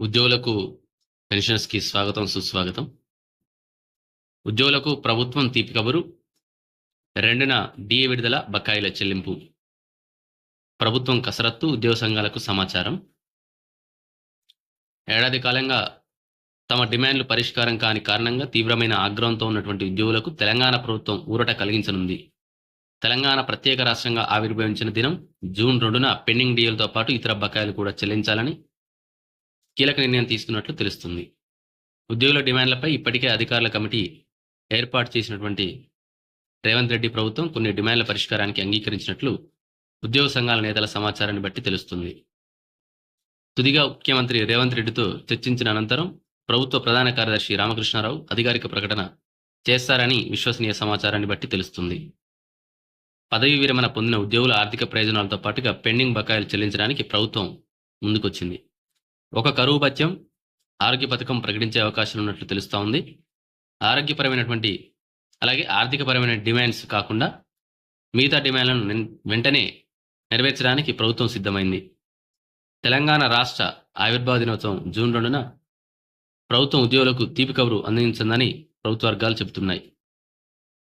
ఉద్యోగులకు పెన్షన్స్కి స్వాగతం సుస్వాగతం. ఉద్యోగులకు ప్రభుత్వం తీపి కబురు. రెండున డిఏ విడుదల బకాయిల చెల్లింపు. ప్రభుత్వం కసరత్తు ఉద్యోగ సంఘాలకు సమాచారం. ఏడాది కాలంగా తమ డిమాండ్లు పరిష్కారం కాని కారణంగా తీవ్రమైన ఆగ్రహంతో ఉన్నటువంటి ఉద్యోగులకు తెలంగాణ ప్రభుత్వం ఊరట కలిగించనుంది. తెలంగాణ ప్రత్యేక రాష్ట్రంగా ఆవిర్భవించిన దినం జూన్ రెండున పెండింగ్ డిఏలతో పాటు ఇతర బకాయిలు కూడా చెల్లించాలని కీలక నిర్ణయం తీసుకున్నట్లు తెలుస్తుంది. ఉద్యోగుల డిమాండ్లపై ఇప్పటికే అధికారుల కమిటీ ఏర్పాటు చేసినటువంటి రేవంత్ రెడ్డి ప్రభుత్వం కొన్ని డిమాండ్ల పరిష్కారానికి అంగీకరించినట్లు ఉద్యోగ సంఘాల నేతల సమాచారాన్ని బట్టి తెలుస్తుంది. తుదిగా ముఖ్యమంత్రి రేవంత్ రెడ్డితో చర్చించిన అనంతరం ప్రభుత్వ ప్రధాన కార్యదర్శి రామకృష్ణారావు అధికారిక ప్రకటన చేస్తారని విశ్వసనీయ సమాచారాన్ని బట్టి తెలుస్తుంది. పదవీ విరమణ పొందిన ఉద్యోగుల ఆర్థిక ప్రయోజనాలతో పాటుగా పెండింగ్ బకాయిలు చెల్లించడానికి ప్రభుత్వం ముందుకొచ్చింది. ఒక కరువు భత్యం ఆరోగ్య పథకం ప్రకటించే అవకాశం ఉన్నట్లు తెలుస్తూ ఉంది. ఆరోగ్యపరమైనటువంటి అలాగే ఆర్థికపరమైన డిమాండ్స్ కాకుండా మిగతా డిమాండ్లను వెంటనే నెరవేర్చడానికి ప్రభుత్వం సిద్ధమైంది. తెలంగాణ రాష్ట్ర ఆవిర్భావ దినోత్సవం జూన్ రెండున ప్రభుత్వం ఉద్యోగులకు తీపి కబురు అందించిందని ప్రభుత్వ వర్గాలు చెబుతున్నాయి.